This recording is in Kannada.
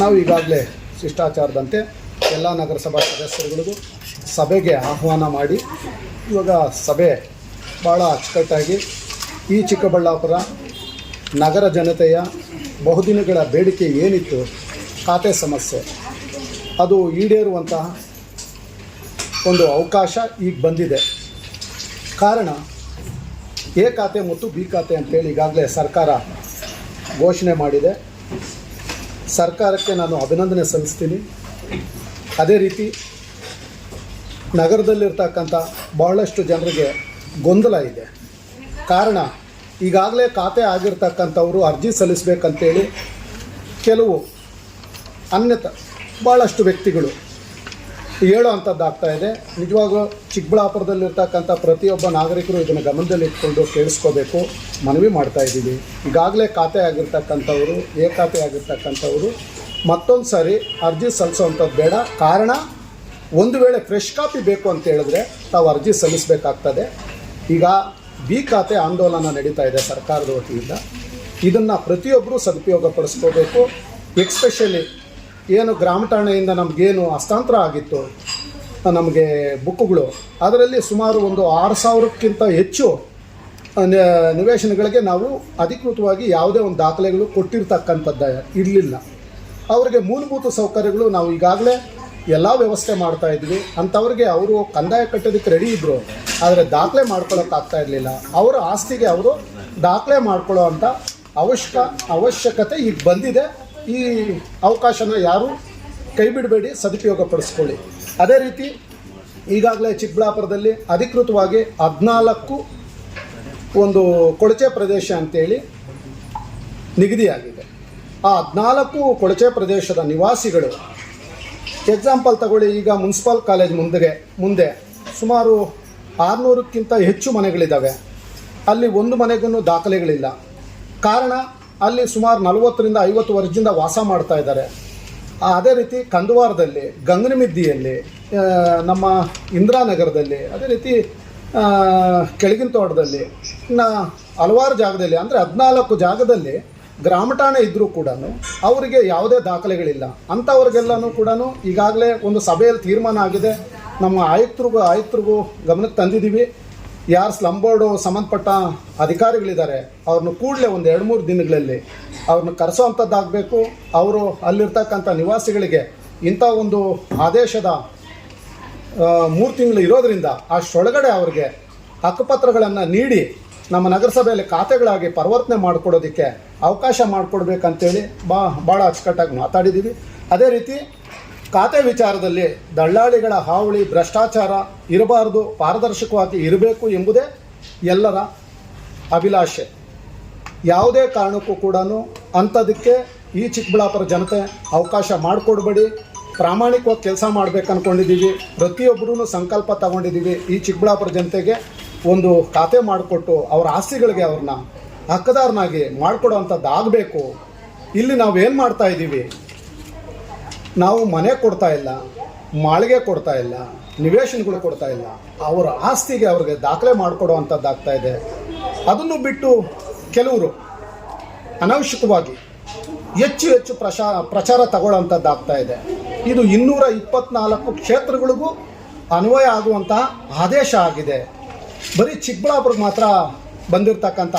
ನಾವು ಈಗಾಗಲೇ ಶಿಷ್ಟಾಚಾರದಂತೆ ಎಲ್ಲ ನಗರಸಭಾ ಸದಸ್ಯರುಗಳಿಗೂ ಸಭೆಗೆ ಆಹ್ವಾನ ಮಾಡಿ, ಇವಾಗ ಸಭೆ ಭಾಳ ಅಚ್ಚುಕಟ್ಟಾಗಿ ಈ ಚಿಕ್ಕಬಳ್ಳಾಪುರ ನಗರ ಜನತೆಯ ಬಹುದಿನಗಳ ಬೇಡಿಕೆ ಏನಿತ್ತು, ಖಾತೆ ಸಮಸ್ಯೆ, ಅದು ಈಡೇರುವಂತಹ ಒಂದು ಅವಕಾಶ ಈಗ ಬಂದಿದೆ. ಕಾರಣ, ಎ ಖಾತೆ ಮತ್ತು ಬಿ ಖಾತೆ ಅಂತೇಳಿ ಈಗಾಗಲೇ ಸರ್ಕಾರ ಘೋಷಣೆ ಮಾಡಿದೆ. ಸರ್ಕಾರಕ್ಕೆ ನಾನು ಅಭಿನಂದನೆ ಸಲ್ಲಿಸ್ತೀನಿ. ಅದೇ ರೀತಿ ನಗರದಲ್ಲಿರ್ತಕ್ಕಂಥ ಬಹಳಷ್ಟು ಜನರಿಗೆ ಗೊಂದಲ ಇದೆ. ಕಾರಣ, ಈಗಾಗಲೇ ಖಾತೆ ಆಗಿರ್ತಕ್ಕಂಥವರು ಅರ್ಜಿ ಸಲ್ಲಿಸಬೇಕಂತೇಳಿ ಕೆಲವು ಅನ್ಯತ ಭಾಳಷ್ಟು ವ್ಯಕ್ತಿಗಳು ಹೇಳೋ ಅಂಥದ್ದು ಆಗ್ತಾ ಇದೆ. ನಿಜವಾಗೂ ಚಿಕ್ಕಬಳ್ಳಾಪುರದಲ್ಲಿರ್ತಕ್ಕಂಥ ಪ್ರತಿಯೊಬ್ಬ ನಾಗರಿಕರು ಇದನ್ನು ಗಮನದಲ್ಲಿಟ್ಕೊಂಡು ಕೇಳಿಸ್ಕೋಬೇಕು. ಮನವಿ ಮಾಡ್ತಾ ಇದ್ದೀವಿ. ಈಗಾಗಲೇ ಖಾತೆ ಆಗಿರ್ತಕ್ಕಂಥವರು ಏ ಖಾತೆ ಆಗಿರ್ತಕ್ಕಂಥವರು ಮತ್ತೊಂದು ಸಾರಿ ಅರ್ಜಿ ಸಲ್ಲಿಸೋವಂಥದ್ದು ಬೇಡ. ಕಾರಣ ಒಂದು ವೇಳೆ ಫ್ರೆಶ್ ಕಾಪಿ ಬೇಕು ಅಂತ ಹೇಳಿದ್ರೆ ತಾವು ಅರ್ಜಿ ಸಲ್ಲಿಸಬೇಕಾಗ್ತದೆ. ಈಗ ಬಿ ಖಾತೆ ಆಂದೋಲನ ನಡೀತಾ ಇದೆ ಸರ್ಕಾರದ ವತಿಯಿಂದ. ಇದನ್ನು ಪ್ರತಿಯೊಬ್ಬರೂ ಸದುಪಯೋಗ ಪಡಿಸ್ಕೋಬೇಕು ಎಕ್ಸ್ಪೆಷಲಿ ಏನು ಗ್ರಾಮ ಠಾಣೆಯಿಂದ ನಮಗೇನು ಹಸ್ತಾಂತರ ಆಗಿತ್ತು, ನಮಗೆ ಬುಕ್ಕುಗಳು, ಅದರಲ್ಲಿ ಸುಮಾರು ಒಂದು ಆರು ಸಾವಿರಕ್ಕಿಂತ ಹೆಚ್ಚು ನಿವೇಶನಗಳಿಗೆ ನಾವು ಅಧಿಕೃತವಾಗಿ ಯಾವುದೇ ಒಂದು ದಾಖಲೆಗಳು ಕೊಟ್ಟಿರ್ತಕ್ಕಂಥದ್ದು ಇರಲಿಲ್ಲ. ಅವರಿಗೆ ಮೂಲಭೂತ ಸೌಕರ್ಯಗಳು ನಾವು ಈಗಾಗಲೇ ಎಲ್ಲ ವ್ಯವಸ್ಥೆ ಮಾಡ್ತಾ ಇದ್ವಿ. ಅಂಥವ್ರಿಗೆ ಅವರು ಕಂದಾಯ ಕಟ್ಟೋದಕ್ಕೆ ರೆಡಿ ಇದ್ದರು ಆದರೆ ದಾಖಲೆ ಮಾಡ್ಕೊಳ್ಳೋಕ್ಕಾಗ್ತಾ ಇರಲಿಲ್ಲ. ಅವರ ಆಸ್ತಿಗೆ ಅವರು ದಾಖಲೆ ಮಾಡ್ಕೊಳ್ಳೋ ಅಂಥ ಅವಶ್ಯಕ, ಅವಶ್ಯಕತೆ ಈಗ ಬಂದಿದೆ. ಈ ಅವಕಾಶನ ಯಾರೂ ಕೈ ಬಿಡಬೇಡಿ ಸದುಪಯೋಗ ಪಡಿಸ್ಕೊಳ್ಳಿ ಅದೇ ರೀತಿ ಈಗಾಗಲೇ ಚಿಕ್ಕಬಳ್ಳಾಪುರದಲ್ಲಿ ಅಧಿಕೃತವಾಗಿ ಹದಿನಾಲ್ಕು ಒಂದು ಕೊಳಚೆ ಪ್ರದೇಶ ಅಂತೇಳಿ ನಿಗದಿಯಾಗಿದೆ. ಆ ಹದಿನಾಲ್ಕು ಕೊಳಚೆ ಪ್ರದೇಶದ ನಿವಾಸಿಗಳು, ಎಕ್ಸಾಂಪಲ್ ತಗೊಳ್ಳಿ, ಈಗ ಮುನ್ಸಿಪಲ್ ಕಾಲೇಜ್ ಮುಂದೆ ಮುಂದೆ ಸುಮಾರು ಆರುನೂರಕ್ಕಿಂತ ಹೆಚ್ಚು ಮನೆಗಳಿದ್ದಾವೆ. ಅಲ್ಲಿ ಒಂದು ಮನೆಗೂ ದಾಖಲೆಗಳಿಲ್ಲ. ಕಾರಣ ಅಲ್ಲಿ ಸುಮಾರು ನಲವತ್ತರಿಂದ ಐವತ್ತು ವರ್ಷದಿಂದ ವಾಸ ಮಾಡ್ತಾ ಇದ್ದಾರೆ. ಅದೇ ರೀತಿ ಕಂದುವಾರದಲ್ಲಿ, ಗಂಗನಮಿದ್ದಿಯಲ್ಲಿ ನಮ್ಮ ಇಂದಿರಾನಗರದಲ್ಲಿ, ಅದೇ ರೀತಿ ಕೆಳಗಿನ ತೋಟದಲ್ಲಿ, ಇನ್ನು ಹಲವಾರು ಜಾಗದಲ್ಲಿ, ಅಂದರೆ ಹದಿನಾಲ್ಕು ಜಾಗದಲ್ಲಿ ಗ್ರಾಮ ಠಾಣೆ ಇದ್ದರೂ ಕೂಡ ಅವರಿಗೆ ಯಾವುದೇ ದಾಖಲೆಗಳಿಲ್ಲ. ಅಂಥವ್ರಿಗೆಲ್ಲನೂ ಕೂಡ ಈಗಾಗಲೇ ಒಂದು ಸಭೆಯಲ್ಲಿ ತೀರ್ಮಾನ ಆಗಿದೆ. ನಮ್ಮ ಆಯುಕ್ತರಿಗೂ ಆಯುಕ್ತರಿಗೂ ಗಮನಕ್ಕೆ ತಂದಿದ್ದೀವಿ. ಯಾರು ಸ್ಲಮ್ ಬೋರ್ಡು ಸಂಬಂಧಪಟ್ಟ ಅಧಿಕಾರಿಗಳಿದ್ದಾರೆ, ಅವ್ರನ್ನ ಕೂಡಲೇ ಒಂದು ಎರಡು ಮೂರು ದಿನಗಳಲ್ಲಿ ಅವ್ರನ್ನ ಕರೆಸೋವಂಥದ್ದಾಗಬೇಕು ಅವರು ಅಲ್ಲಿರ್ತಕ್ಕಂಥ ನಿವಾಸಿಗಳಿಗೆ ಇಂಥ ಒಂದು ಆದೇಶದ ಮೂರು ತಿಂಗಳು ಇರೋದರಿಂದ ಅಷ್ಟೊಳಗಡೆ ಅವ್ರಿಗೆ ಹಕ್ಕುಪತ್ರಗಳನ್ನು ನೀಡಿ ನಮ್ಮ ನಗರಸಭೆಯಲ್ಲಿ ಖಾತೆಗಳಾಗಿ ಪರಿವರ್ತನೆ ಮಾಡಿಕೊಡೋದಕ್ಕೆ ಅವಕಾಶ ಮಾಡಿಕೊಡ್ಬೇಕಂತೇಳಿ ಬಾ ಭಾಳ ಅಚ್ಚುಕಟ್ಟಾಗಿ ಮಾತಾಡಿದ್ದೀವಿ ಅದೇ ರೀತಿ ಖಾತೆ ವಿಚಾರದಲ್ಲಿ ದಳ್ಳಾಳಿಗಳ ಹಾವಳಿ, ಭ್ರಷ್ಟಾಚಾರ ಇರಬಾರದು, ಪಾರದರ್ಶಕವಾಗಿ ಇರಬೇಕು ಎಂಬುದೇ ಎಲ್ಲರ ಅಭಿಲಾಷೆ. ಯಾವುದೇ ಕಾರಣಕ್ಕೂ ಕೂಡ ಅಂಥದಕ್ಕೆ ಈ ಚಿಕ್ಕಬಳ್ಳಾಪುರ ಜನತೆ ಅವಕಾಶ ಮಾಡಿಕೊಡ್ಬೇಡಿ. ಪ್ರಾಮಾಣಿಕವಾಗಿ ಕೆಲಸ ಮಾಡ್ಬೇಕು ಅಂದ್ಕೊಂಡಿದ್ದೀವಿ ಪ್ರತಿಯೊಬ್ಬರೂ ಸಂಕಲ್ಪ ತಗೊಂಡಿದ್ದೀವಿ. ಈ ಚಿಕ್ಕಬಳ್ಳಾಪುರ ಜನತೆಗೆ ಒಂದು ಖಾತೆ ಮಾಡಿಕೊಟ್ಟು ಅವರ ಆಸ್ತಿಗಳಿಗೆ ಅವ್ರನ್ನ ಹಕ್ಕದಾರನಾಗಿ ಮಾಡಿಕೊಡೋವಂಥದ್ದು ಆಗಬೇಕು ಇಲ್ಲಿ ನಾವು ಏನು ಮಾಡ್ತಾ ಇದ್ದೀವಿ? ನಾವು ಮನೆ ಕೊಡ್ತಾ ಇಲ್ಲ, ಮಾಳಿಗೆ ಕೊಡ್ತಾ ಇಲ್ಲ, ನಿವೇಶನಗಳು ಕೊಡ್ತಾ ಇಲ್ಲ, ಅವರ ಆಸ್ತಿಗೆ ಅವ್ರಿಗೆ ದಾಖಲೆ ಮಾಡಿಕೊಡುವಂಥದ್ದಾಗ್ತಾ ಇದೆ. ಅದನ್ನು ಬಿಟ್ಟು ಕೆಲವರು ಅನವಶ್ಯಕವಾಗಿ ಹೆಚ್ಚು ಹೆಚ್ಚು ಪ್ರಶಾ, ಪ್ರಚಾರ ತಗೊಳ್ಳೋಂಥದ್ದಾಗ್ತಾ ಇದೆ. ಇದು ಇನ್ನೂರ ಇಪ್ಪತ್ನಾಲ್ಕು ಕ್ಷೇತ್ರಗಳಿಗೂ ಅನ್ವಯ ಆಗುವಂತಹ ಆದೇಶ ಆಗಿದೆ. ಬರೀ ಚಿಕ್ಕಬಳ್ಳಾಪುರಕ್ಕೆ ಮಾತ್ರ ಬಂದಿರತಕ್ಕಂಥ